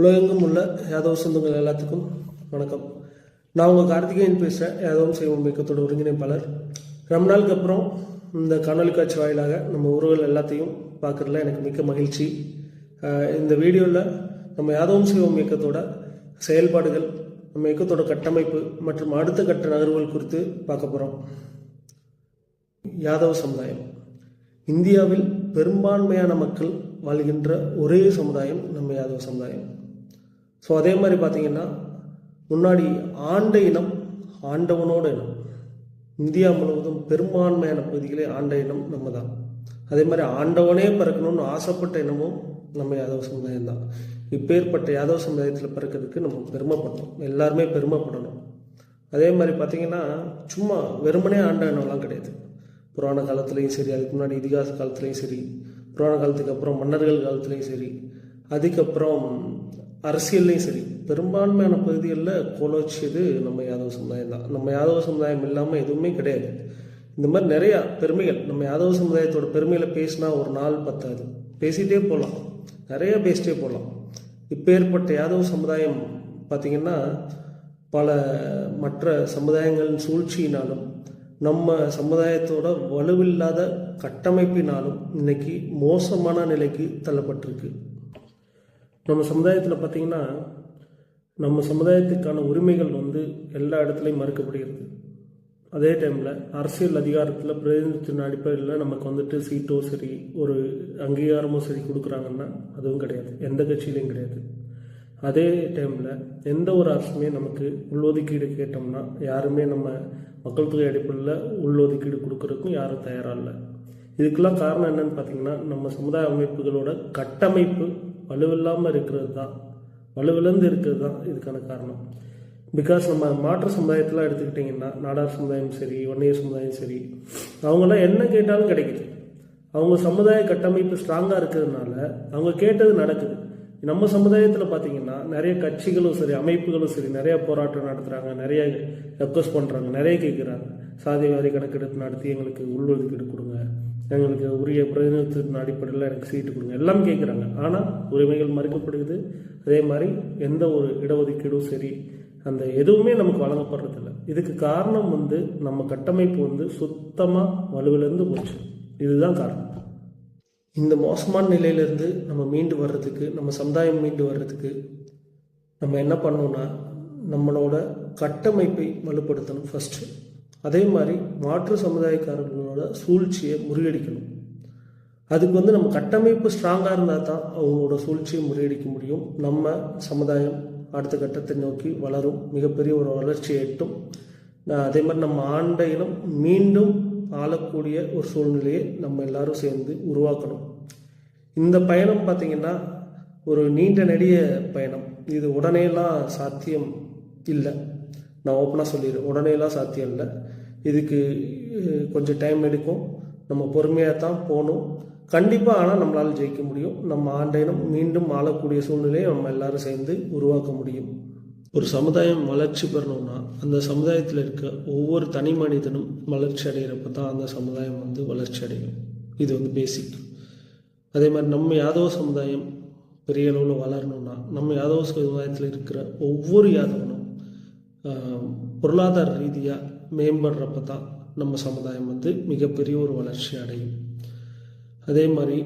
உலகெங்கும் உள்ள யாதவ சொந்தங்கள் எல்லாத்துக்கும் வணக்கம். நான் உங்கள் கார்த்திகேயன் பேசுகிறேன் யாதவம் செய்வோம் இயக்கத்தோட ஒருங்கிணைப்பாளர். ரொம்ப நாளுக்கு அப்புறம் இந்த காணொலி காட்சி வாயிலாக நம்ம உறவுகள் எல்லாத்தையும் பார்க்குறதுல எனக்கு மிக்க மகிழ்ச்சி. இந்த வீடியோவில் நம்ம யாதவம் செய்வோம் இயக்கத்தோட செயல்பாடுகள் நம்ம இயக்கத்தோட கட்டமைப்பு மற்றும் அடுத்த கட்ட நகர்வுகள் குறித்து பார்க்க போகிறோம் யாதவ சமுதாயம். இந்தியாவில் பெரும்பான்மையான மக்கள் வாழ்கின்ற ஒரே சமுதாயம் நம்ம யாதவ சமுதாயம். ஸோ அதே மாதிரி பார்த்தீங்கன்னா முன்னாடி ஆண்ட இனம் ஆண்டவனோட இனம் இந்தியா முழுவதும் பெரும்பான்மையான பகுதிகளே ஆண்ட இனம் நம்ம தான் அதே மாதிரி ஆண்டவனே பிறக்கணும்னு ஆசைப்பட்ட இனமும் நம்ம யாதவ சமுதாயம் தான் இப்பேற்பட்ட யாதவ சமுதாயத்தில் பிறக்கிறதுக்கு நம்ம பெருமைப்படணும். எல்லாருமே பெருமைப்படணும். அதே மாதிரி பார்த்தீங்கன்னா சும்மா வெறுமனே ஆண்ட இனம்லாம் கிடையாது. புராண காலத்துலேயும் சரி அதுக்கு முன்னாடி இதிகாச காலத்துலேயும் சரி புராண காலத்துக்கு அப்புறம் மன்னர்கள் காலத்துலேயும் சரி அதுக்கப்புறம் அரசியல்லையும் சரி பெரும்பான்மையான பகுதிகளில் கோலோச்சியது நம்ம யாதவ சமுதாயம் தான். நம்ம யாதவ சமுதாயம் இல்லாமல் எதுவுமே கிடையாது. இந்த மாதிரி நிறையா பெருமைகள் நம்ம யாதவ சமுதாயத்தோட பெருமையில் பேசினா ஒரு நாள் பத்தாது. பேசிகிட்டே போகலாம். நிறையா பேசிட்டே போகலாம். இப்போ ஏற்பட்ட யாதவ சமுதாயம் பார்த்திங்கன்னா பல மற்ற சமுதாயங்களின் சூழ்ச்சியினாலும் நம்ம சமுதாயத்தோட வலுவில்லாத கட்டமைப்பினாலும் இன்னைக்கு மோசமான நிலைக்கு தள்ளப்பட்டிருக்கு. நம்ம சமுதாயத்தில் பார்த்தீங்கன்னா நம்ம சமுதாயத்துக்கான உரிமைகள் வந்து எல்லா இடத்துலையும் மறுக்கப்படுகிறது. அதே டைமில் அரசியல் அதிகாரத்தில் பிரதிநிதித்துவ அடிப்படையில் நமக்கு வந்துட்டு சீட்டோ சரி ஒரு அங்கீகாரமோ சரி கொடுக்குறாங்கன்னா அதுவும் கிடையாது. எந்த கட்சியிலையும் கிடையாது. அதே டைமில் எந்த ஒரு அரசுமே நமக்கு உள்ஒதுக்கீடு கேட்டோம்னா யாருமே நம்ம மக்கள் தொகை அடிப்படையில் உள்ஒதுக்கீடு கொடுக்குறதுக்கும் யாரும் தயாராக இல்லை. இதுக்கெல்லாம் காரணம் என்னன்னு பார்த்தீங்கன்னா நம்ம சமுதாய அமைப்புகளோட கட்டமைப்பு வலுவில்லாமல் இருக்கிறது தான் வலுவிழந்து இருக்கிறது தான் இதுக்கான காரணம். பிகாஸ் நம்ம மாற்று சமுதாயத்தில் எடுத்துக்கிட்டிங்கன்னா நாடார் சமுதாயம் சரி வன்னியர் சமுதாயம் சரி அவங்களாம் என்ன கேட்டாலும் கிடைக்குது. அவங்க சமுதாய கட்டமைப்பு ஸ்ட்ராங்காக இருக்கிறதுனால அவங்க கேட்டது நடக்குது. நம்ம சமுதாயத்தில் பார்த்தீங்கன்னா நிறைய கட்சிகளும் சரி அமைப்புகளும் சரி நிறைய போராட்டம் நடத்துகிறாங்க நிறைய ரெக்வஸ்ட் பண்ணுறாங்க நிறைய கேட்குறாங்க சாதி வாரி கணக்கெடுப்பு நடத்தி எங்களுக்கு உள்ஒதுக்கீடு கொடுங்க. எங்களுக்கு உரிய பிரதிநிதித்துவத்தின் அடிப்படையில் எனக்கு சீட்டு கொடுங்க. எல்லாம் கேட்குறாங்க. ஆனால் உரிமைகள் மறுக்கப்படுகிறது. அதே மாதிரி எந்த ஒரு இடஒதுக்கீடும் சரி அந்த எதுவுமே நமக்கு வழங்கப்படுறதில்ல. இதுக்கு காரணம் வந்து நம்ம கட்டமைப்பு வந்து சுத்தமாக வலுவிலேருந்து போச்சு. இதுதான் காரணம். இந்த மோசமான நிலையிலேருந்து நம்ம மீண்டு வர்றதுக்கு நம்ம சமுதாயம் மீண்டு வர்றதுக்கு நம்ம என்ன பண்ணோன்னா நம்மளோட கட்டமைப்பை வலுப்படுத்தணும் ஃபஸ்ட்டு அதே மாதிரி மாற்று சமுதாயக்காரர்களோட சூழ்ச்சியை முறியடிக்கணும். அதுக்கு வந்து நம்ம கட்டமைப்பு ஸ்ட்ராங்காக இருந்தால் தான் அவங்களோட சூழ்ச்சியை முறியடிக்க முடியும். நம்ம சமுதாயம் அடுத்த கட்டத்தை நோக்கி வளரும். மிகப்பெரிய ஒரு வளர்ச்சியை எட்டும். அதே மாதிரி நம்ம ஆண்ட இனம் மீண்டும் ஆளக்கூடிய ஒரு சூழ்நிலையை நம்ம எல்லாரும் சேர்ந்து உருவாக்கணும். இந்த பயணம் பார்த்திங்கன்னா ஒரு நீண்ட நெடிய பயணம். இது உடனேலாம் சாத்தியம் இல்லை. நான் ஓப்பனாக சொல்லிடுறேன் உடனேலாம் சாத்தியம் இல்லை. இதுக்கு கொஞ்சம் டைம் எடுக்கும். நம்ம பொறுமையாக தான் போகணும். கண்டிப்பாக ஆனால் நம்மளால் ஜெயிக்க முடியும். நம்ம ஆண்டையினம் மீண்டும் ஆளக்கூடிய சூழ்நிலையை நம்ம எல்லாரும் சேர்ந்து உருவாக்க முடியும். ஒரு சமுதாயம் வளர்ச்சி பெறணும்னா அந்த சமுதாயத்தில் இருக்க ஒவ்வொரு தனி மனிதனும் வளர்ச்சி அடைகிறப்ப தான் அந்த சமுதாயம் வந்து வளர்ச்சி அடையும். இது வந்து பேசிக் அதே மாதிரி நம்ம யாதவ சமுதாயம் பெரிய அளவில் வளரணும்னா நம்ம யாதவ சமுதாயத்தில் இருக்கிற ஒவ்வொரு யாதவனும் பொருளாதார ரீதியாக மேம்படுறப்ப தான் நம்ம சமுதாயம் வந்து மிகப்பெரிய ஒரு வளர்ச்சி அடையும். அதே மாதிரி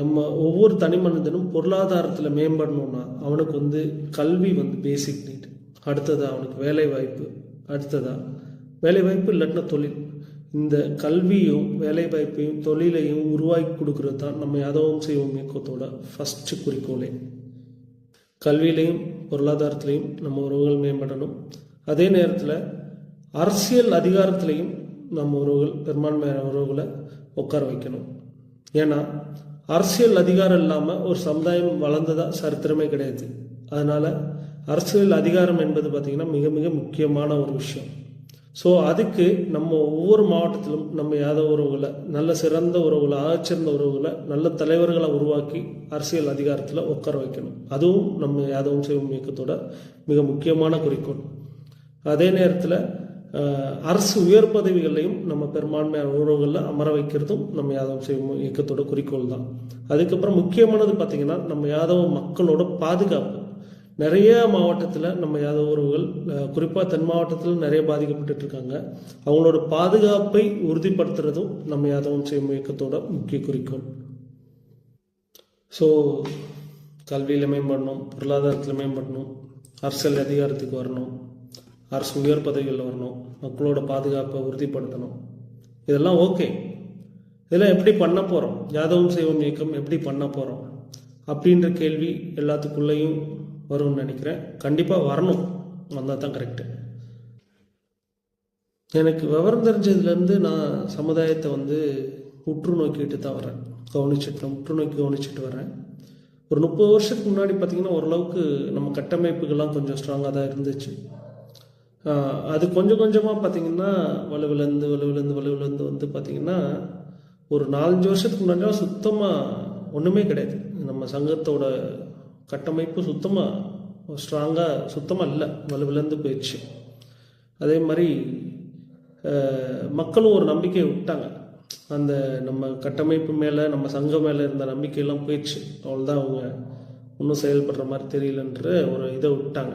நம்ம ஒவ்வொரு தனி மனிதனும் பொருளாதாரத்தில் மேம்படணும்னா அவனுக்கு வந்து கல்வி வந்து பேசிக் நீட் அடுத்ததாக அவனுக்கு வேலை வாய்ப்பு அடுத்ததாக வேலை வாய்ப்பு இல்லாட்டினா தொழில். இந்த கல்வியும் வேலை வாய்ப்பையும் தொழிலையும் உருவாக்கி கொடுக்கறது தான் நம்ம யாதவம் செய்வோம் இயக்கத்தோட ஃபஸ்ட்டு குறிக்கோளே. கல்வியிலையும் பொருளாதாரத்திலையும் நம்ம உறவுகள் மேம்படணும். அதே நேரத்தில் அரசியல் அதிகாரத்திலையும் நம்ம உறவுகள் பெரும்பான்மையான உறவுகளை உட்கார வைக்கணும். ஏன்னா அரசியல் அதிகாரம் இல்லாமல் ஒரு சமுதாயம் வளர்ந்ததா சரித்திரமே கிடையாது. அதனால் அரசியல் அதிகாரம் என்பது பார்த்திங்கன்னா மிக மிக முக்கியமான ஒரு விஷயம். ஸோ அதுக்கு நம்ம ஒவ்வொரு மாவட்டத்திலும் நம்ம யாதவ உறவுகளை நல்ல சிறந்த உறவுகளை ஆகச்சிறந்த உறவுகளை நல்ல தலைவர்களை உருவாக்கி அரசியல் அதிகாரத்தில் உட்கார வைக்கணும். அதுவும் நம்ம யாதவம் செய்வோம் இயக்கத்தோட மிக முக்கியமான குறிக்கோள். அதே நேரத்தில் அரசு உயர் பதவிகளையும் நம்ம பெரும்பான்மையான உறவுகளில் அமர வைக்கிறதும் நம்ம யாதவ செய்வோம் இயக்கத்தோட குறிக்கோள் தான் அதுக்கப்புறம் முக்கியமானது பார்த்திங்கன்னா நம்ம யாதவ மக்களோட பாதுகாப்பு. நிறைய மாவட்டத்தில் நம்ம யாதவ உறவுகள் குறிப்பாக தென் மாவட்டத்தில் நிறைய பாதிக்கப்பட்டுட்டு இருக்காங்க அவங்களோட பாதுகாப்பை உறுதிப்படுத்துறதும் நம்ம யாதவம் செய்யும் இயக்கத்தோட முக்கிய குறிக்கோள். ஸோ கல்வியில் மேம்படணும் பொருளாதாரத்தில் மேம்படணும் அரசியல் அதிகாரத்துக்கு வரணும் அரசு உயர் பதவிகளில் வரணும் மக்களோட பாதுகாப்பை உறுதிப்படுத்தணும். இதெல்லாம் ஓகே. இதெல்லாம் எப்படி பண்ண போகிறோம் யாதவம் செய்வோம் இயக்கம் எப்படி பண்ண போகிறோம் அப்படின்ற கேள்வி எல்லாத்துக்குள்ளேயும் வரும்னு நினைக்கிறேன். கண்டிப்பாக வரணும். வந்தால் தான் கரெக்டு எனக்கு விவரம் தெரிஞ்சதுலேருந்து நான் சமுதாயத்தை வந்து உற்று நோக்கிட்டு தான் வரேன். கவனிச்சுட்டு உற்று நோக்கி கவனிச்சுட்டு வரேன். ஒரு முப்பது வருஷத்துக்கு முன்னாடி பார்த்திங்கன்னா ஓரளவுக்கு நம்ம கட்டமைப்புகள்லாம் கொஞ்சம் ஸ்ட்ராங்காக தான் இருந்துச்சு. அது கொஞ்சம் கொஞ்சமாக பார்த்திங்கன்னா வலுவிலேருந்து வலுவிலேருந்து வலுவிலேருந்து வந்து பார்த்திங்கன்னா ஒரு நாலஞ்சு வருஷத்துக்கு முன்னாடி சுத்தமாக ஒன்றுமே கிடையாது. நம்ம சங்கத்தோட கட்டமைப்பு சுத்தமாக ஸ்ட்ராங்காக சுத்தமாக இல்லை வலுவிழந்து போயிடுச்சு. அதே மாதிரி மக்களும் ஒரு நம்பிக்கையை விட்டாங்க. அந்த நம்ம கட்டமைப்பு மேலே நம்ம சங்கம் மேலே இருந்த நம்பிக்கையெல்லாம் போயிடுச்சு. அவ்வளோதான் அவங்க இன்னும் செயல்படுற மாதிரி தெரியலன்ற ஒரு இதை விட்டாங்க.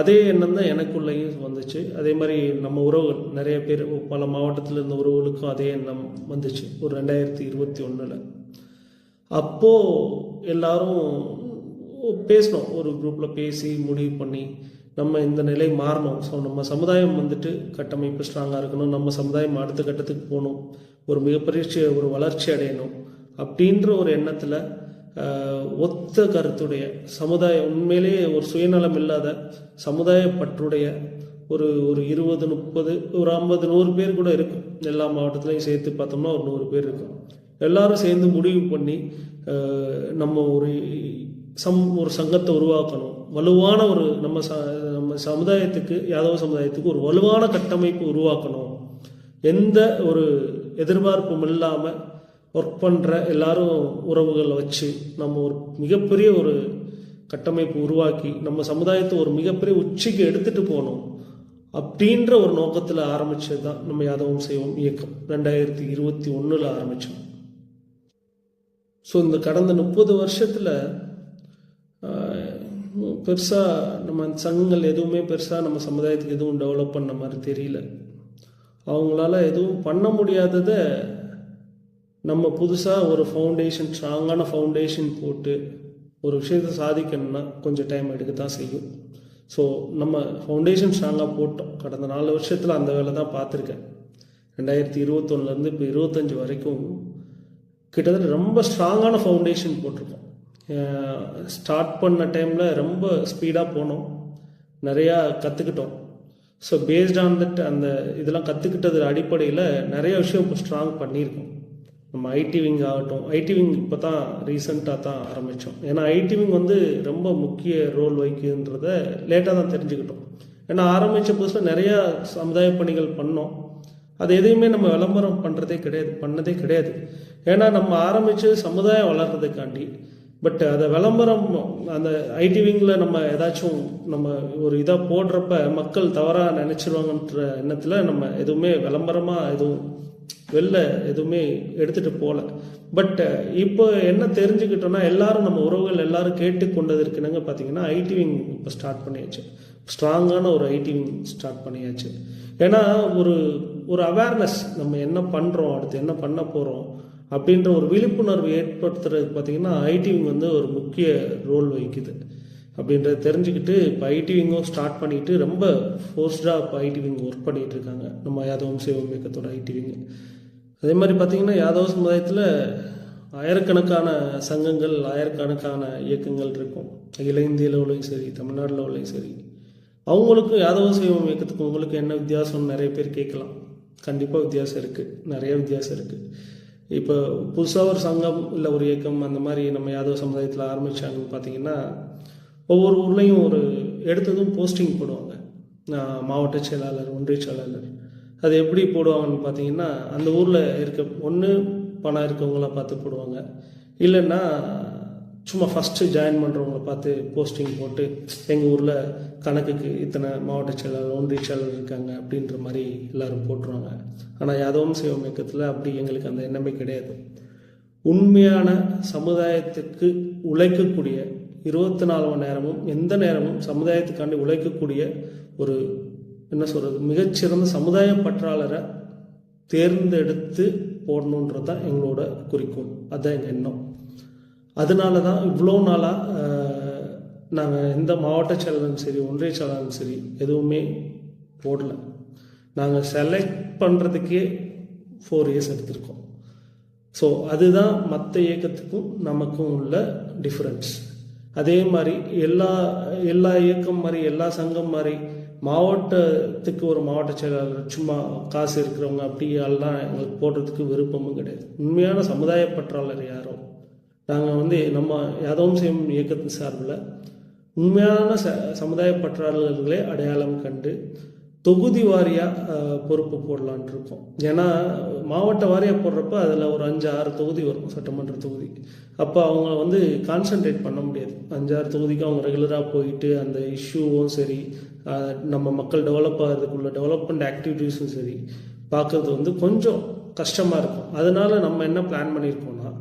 அதே எண்ணம் தான் எனக்குள்ளேயும் வந்துச்சு. அதே மாதிரி நம்ம உறவுகள் நிறைய பேர் பல மாவட்டத்தில் இருந்த உறவுகளுக்கும் அதே எண்ணம் வந்துச்சு. ஒரு ரெண்டாயிரத்தி இருபத்தி ஒன்றில் அப்போது எல்லாரும் பேசணும். ஒரு குரூப்பில் பேசி முடிவு பண்ணி நம்ம இந்த நிலை மாறணும். ஸோ நம்ம சமுதாயம் வந்துட்டு கட்டமைப்பு ஸ்ட்ராங்காக இருக்கணும். நம்ம சமுதாயம் அடுத்த கட்டத்துக்கு போகணும். ஒரு மிகப்பெரிய ஒரு வளர்ச்சி அடையணும். அப்படின்ற ஒரு எண்ணத்தில் ஒத்த கருத்துடைய சமுதாயம் உண்மையிலேயே ஒரு சுயநலம் இல்லாத சமுதாய பற்றுடைய ஒரு ஒரு இருபது முப்பது ஒரு ஐம்பது நூறு பேர் கூட இருக்கும். எல்லா மாவட்டத்துலையும் சேர்த்து பார்த்தோம்னா ஒரு நூறு பேர் இருக்கும். எல்லாரும் சேர்ந்து முடிவு பண்ணி நம்ம ஒரு சம் ஒரு சங்கத்தை உருவாக்கணும். வலுவான ஒரு நம்ம ச நம்ம சமுதாயத்துக்கு யாதவ சமுதாயத்துக்கு ஒரு வலுவான கட்டமைப்பு உருவாக்கணும். எந்த ஒரு எதிர்பார்ப்பும் இல்லாமல் ஒர்க் பண்ணுற எல்லாரும் உறவுகளை வச்சு நம்ம ஒரு மிகப்பெரிய ஒரு கட்டமைப்பு உருவாக்கி நம்ம சமுதாயத்தை ஒரு மிகப்பெரிய உச்சிக்கு எடுத்துகிட்டு போகணும். அப்படின்ற ஒரு நோக்கத்தில் ஆரம்பித்தது தான் நம்ம யாதவம் செய்வோம் இயக்கம். ரெண்டாயிரத்தி இருபத்தி ஒன்றில் ஆரம்பித்தோம் ஸோ இந்த கடந்த முப்பது வருஷத்தில் பெருசாக நம்ம சங்கங்கள் எதுவுமே பெருசாக நம்ம சமுதாயத்துக்கு எதுவும் டெவலப் பண்ண மாதிரி தெரியல. அவங்களால எதுவும் பண்ண முடியாததை நம்ம புதுசாக ஒரு ஃபவுண்டேஷன் ஸ்ட்ராங்கான ஃபவுண்டேஷன் போட்டு ஒரு விஷயத்தை சாதிக்கணும்னா கொஞ்சம் டைம் எடுக்க தான் செய்யும். ஸோ நம்ம ஃபவுண்டேஷன் ஸ்ட்ராங்காக போட்டோம். கடந்த நாலு வருஷத்தில் அந்த வேலை தான் பார்த்துருக்கேன். ரெண்டாயிரத்தி இருபத்தொன்னுலேருந்து இப்போ இருபத்தஞ்சி வரைக்கும் கிட்டத்தட்ட ரொம்ப ஸ்ட்ராங்கான ஃபவுண்டேஷன் போட்டிருக்கோம். ஸ்டார்ட் பண்ண டைமில் ரொம்ப ஸ்பீடாக போனோம். நிறையா கற்றுக்கிட்டோம் ஸோ பேஸ்ட் ஆன் தட் அந்த இதெல்லாம் கற்றுக்கிட்டது அடிப்படையில் நிறைய விஷயம் இப்போ ஸ்ட்ராங் பண்ணியிருக்கோம். நம்ம ஐடி விங் ஆகட்டும். ஐடி விங் இப்போ தான் ரீசெண்டாக தான் ஆரம்பித்தோம் ஏன்னா ஐடி விங் வந்து ரொம்ப முக்கிய ரோல் வகிக்குதுன்றத லேட்டாக தான் தெரிஞ்சுக்கிட்டோம். ஏன்னா ஆரம்பித்த புதுசில் நிறையா சமுதாய பணிகள் பண்ணோம். அது எதையுமே நம்ம விளம்பரம் பண்ணுறதே கிடையாது பண்ணதே கிடையாது. ஏன்னா நம்ம ஆரம்பித்து சமுதாயம் வளர்கிறதுக்காண்டி பட் அதை uh, விளம்பரம் அந்த ஐடி விங்கில் நம்ம ஏதாச்சும் நம்ம ஒரு இதாக போடுறப்ப மக்கள் தவறாக நினச்சிருவாங்கன்ற எண்ணத்தில் நம்ம எதுவுமே விளம்பரமாக எதுவும் வெளில எதுவுமே எடுத்துகிட்டு போகல பட் uh, இப்போ என்ன தெரிஞ்சுக்கிட்டோன்னா எல்லாரும் நம்ம உறவுகள் எல்லாரும் கேட்டு கொண்டதற்கு என்னங்க பார்த்தீங்கன்னா ஐடி விங் இப்போ ஸ்டார்ட் பண்ணியாச்சு. ஸ்ட்ராங்கான ஒரு ஐடி விங் ஸ்டார்ட் பண்ணியாச்சு. ஏன்னா ஒரு ஒரு அவேர்னஸ் நம்ம என்ன பண்ணுறோம் அடுத்து என்ன பண்ண போகிறோம் அப்படின்ற ஒரு விழிப்புணர்வு ஏற்படுத்துறதுக்கு பார்த்தீங்கன்னா ஐடி விங் வந்து ஒரு முக்கிய ரோல் வகிக்குது. அப்படின்றத தெரிஞ்சுக்கிட்டு இப்போ ஐடி விங்கும் ஸ்டார்ட் பண்ணிட்டு ரொம்ப ஃபோர்ஸ்டாக இப்போ ஐடி விங் ஒர்க் பண்ணிட்டு இருக்காங்க. நம்ம யாதவம் சேவம் இயக்கத்தோட ஐடி விங் அதே மாதிரி பார்த்தீங்கன்னா யாதவ சமுதாயத்தில் ஆயிரக்கணக்கான சங்கங்கள் ஆயிரக்கணக்கான இயக்கங்கள் இருக்கும். அகில இந்திய லெவலையும் சரி தமிழ்நாடு லெவலையும் சரி. அவங்களுக்கும் யாதவ சைவம் இயக்கத்துக்கு உங்களுக்கு என்ன வித்தியாசம்னு நிறைய பேர் கேட்கலாம். கண்டிப்பாக வித்தியாசம் இருக்குது நிறைய வித்தியாசம் இருக்குது இப்போ புதுசாக ஒரு சங்கம் இல்லை ஒரு இயக்கம் அந்த மாதிரி நம்ம யாதவ சமுதாயத்தில் ஆரம்பித்தாங்கன்னு பார்த்தீங்கன்னா ஒவ்வொரு ஊர்லேயும் ஒரு எடுத்ததும் போஸ்டிங் போடுவாங்க. மாவட்ட செயலாளர் ஒன்றிய செயலாளர். அது எப்படி போடுவாங்கன்னு பார்த்தீங்கன்னா அந்த ஊரில் இருக்க ஒன்று பணம் இருக்கவங்களாம் பார்த்து போடுவாங்க. இல்லைன்னா சும்மா ஃபஸ்ட்டு ஜாயின் பண்ணுறவங்கள பார்த்து போஸ்டிங் போட்டு எங்கள் ஊரில் கணக்குக்கு இத்தனை மாவட்ட செயலாளர் ஒன்றிய செயலாளர் இருக்காங்க அப்படின்ற மாதிரி எல்லோரும் போட்டுருவாங்க. ஆனால் யாதவம் சிவம் இயக்கத்தில் அப்படி எங்களுக்கு அந்த எண்ணமே கிடையாது. உண்மையான சமுதாயத்துக்கு உழைக்கக்கூடிய இருபத்தி நாலு மணி நேரமும் எந்த நேரமும் சமுதாயத்துக்காண்டி உழைக்கக்கூடிய ஒரு என்ன சொல்கிறது மிகச்சிறந்த சமுதாய பற்றாளரை தேர்ந்தெடுத்து போடணுன்றது தான் எங்களோட குறிக்கோள். அதுதான் எங்கள் எண்ணம். அதனால தான் இவ்வளோ நாளாக நாங்கள் எந்த மாவட்ட செயலரும் சரி ஒன்றிய செயலரும் சரி எதுவுமே போடல. நாங்கள் செலக்ட் பண்ணுறதுக்கே ஃபோர் இயர்ஸ் எடுத்திருக்கோம். ஸோ அதுதான் மற்ற இயக்கத்துக்கும் நமக்கும் உள்ள டிஃப்ரென்ஸ் அதே மாதிரி எல்லா எல்லா இயக்கம் மாதிரி எல்லா சங்கம் மாதிரி மாவட்டத்துக்கு ஒரு மாவட்ட செயலாளர் சும்மா காசு இருக்கிறவங்க அப்படி எல்லாம் எங்களுக்கு போடுறதுக்கு விருப்பமும் கிடையாது. உண்மையான சமுதாய பற்றாளர் யாரோ நாங்கள் வந்து நம்ம யாதவம் செய்யும் இயக்கத்தின் சார்பில் உண்மையான ச சமுதாய பற்றாளர்களே அடையாளம் கண்டு தொகுதி வாரியாக பொறுப்பு போடலான் இருக்கோம். ஏன்னா மாவட்ட வாரியாக போடுறப்ப அதில் ஒரு அஞ்சு ஆறு தொகுதி வரும் சட்டமன்ற தொகுதி. அப்போ அவங்க வந்து கான்சென்ட்ரேட் பண்ண முடியாது. அஞ்சாறு தொகுதிக்கு அவங்க ரெகுலராக போயிட்டு அந்த இஷ்யூவும் சரி நம்ம மக்கள் டெவலப் ஆகிறதுக்குள்ள டெவலப்மெண்ட் ஆக்டிவிட்டீஸும் சரி பார்க்கறது வந்து கொஞ்சம் கஷ்டமாக இருக்கும். அதனால் நம்ம என்ன பிளான் பண்ணியிருக்கோம்னா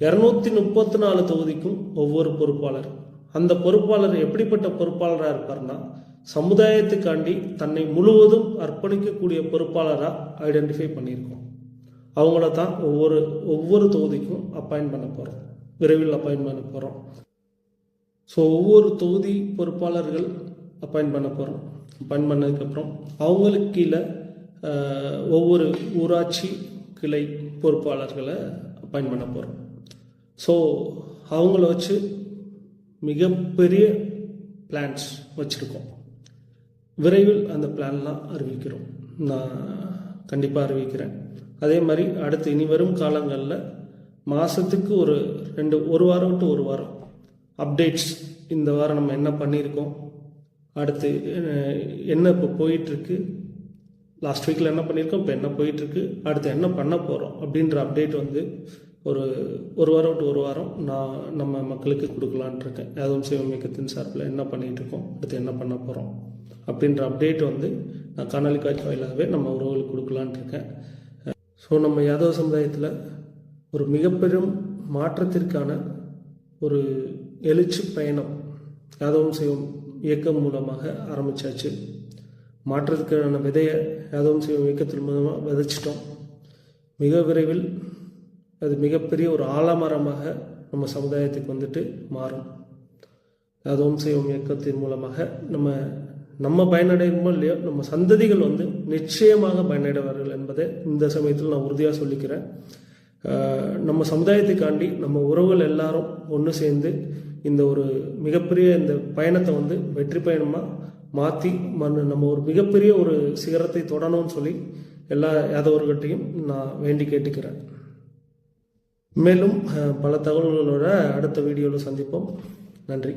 இரநூத்தி முப்பத்தி நாலு தொகுதிக்கும் ஒவ்வொரு பொறுப்பாளர். அந்த பொறுப்பாளர் எப்படிப்பட்ட பொறுப்பாளராக இருப்பார்னா சமுதாயத்துக்காண்டி தன்னை முழுவதும் அர்ப்பணிக்கக்கூடிய பொறுப்பாளராக ஐடென்டிஃபை பண்ணியிருக்கோம். அவங்கள தான் ஒவ்வொரு ஒவ்வொரு தொகுதிக்கும் அப்பாயின்ட் பண்ண போகிறோம் விரைவில் அப்பாயின்ட் பண்ண போகிறோம் ஸோ ஒவ்வொரு தொகுதி பொறுப்பாளர்கள் அப்பாயின்ட் பண்ண போகிறோம் அப்பாயின்ட் பண்ணதுக்கப்புறம் அவங்களுக்கு கீழே ஒவ்வொரு ஊராட்சி கிளை பொறுப்பாளர்களை அப்பாயின்ட் பண்ண போகிறோம் ஸோ அவங்கள வச்சு மிகப்பெரிய பிளான்ஸ் வச்சுருக்கோம். விரைவில் அந்த பிளான்லாம் அறிவிக்கிறோம். நான் கண்டிப்பாக அறிவிக்கிறேன். அதே மாதிரி அடுத்து இனி வரும் காலங்களில் மாதத்துக்கு ஒரு ரெண்டு ஒரு வாரம் விட்டு ஒரு வாரம் அப்டேட்ஸ் இந்த வாரம் நம்ம என்ன பண்ணியிருக்கோம்? அடுத்து என்ன இப்போ போயிட்டுருக்கு? லாஸ்ட் வீக்கில் என்ன பண்ணியிருக்கோம்? இப்போ என்ன போயிட்டுருக்கு? அடுத்து என்ன பண்ண போகிறோம் அப்படின்ற அப்டேட் வந்து ஒரு ஒரு வாரம் விட்டு ஒரு வாரம் நான் நம்ம மக்களுக்கு கொடுக்கலான்ட்டு இருக்கேன். யாதவம் சிவம் இயக்கத்தின் சார்பில் என்ன பண்ணிகிட்டு இருக்கோம்? அடுத்து என்ன பண்ண போகிறோம் அப்படின்ற அப்டேட் வந்து நான் காணொலி காட்சி வாயிலாகவே நம்ம உறவுகளுக்கு கொடுக்கலான்ட்ருக்கேன் ஸோ நம்ம யாதவ சமுதாயத்தில் ஒரு மிகப்பெரும் மாற்றத்திற்கான ஒரு எழுச்சி பயணம் யாதவம் செய்வோம் இயக்கம் மூலமாக ஆரம்பிச்சாச்சு. மாற்றத்துக்கான விதையை யாதவம் செய்வோம் இயக்கத்தின் மூலமாக விதைச்சிட்டோம். மிக விரைவில் அது மிகப்பெரிய ஒரு ஆலமரமாக நம்ம சமுதாயத்துக்கு வந்துட்டு மாறும். யாதவம் செய்வோம் இயக்கத்தின் மூலமாக நம்ம நம்ம பயனடையுமோ இல்லையோ நம்ம சந்ததிகள் வந்து நிச்சயமாக பயனடைவார்கள் என்பதை இந்த சமயத்தில் நான் உறுதியாக சொல்லிக்கிறேன். நம்ம சமுதாயத்துக்காண்டி நம்ம உறவுகள் எல்லாரும் ஒன்று சேர்ந்து இந்த ஒரு மிகப்பெரிய இந்த பயணத்தை வந்து வெற்றி பயணமாக மாற்றி மண் நம்ம ஒரு மிகப்பெரிய ஒரு சிகரத்தை தொடணும்னு சொல்லி எல்லா யாதவர்கிட்டையும் நான் வேண்டி கேட்டுக்கிறேன். மேலும் பல தகவல்களோட அடுத்த வீடியோவில் சந்திப்போம். நன்றி.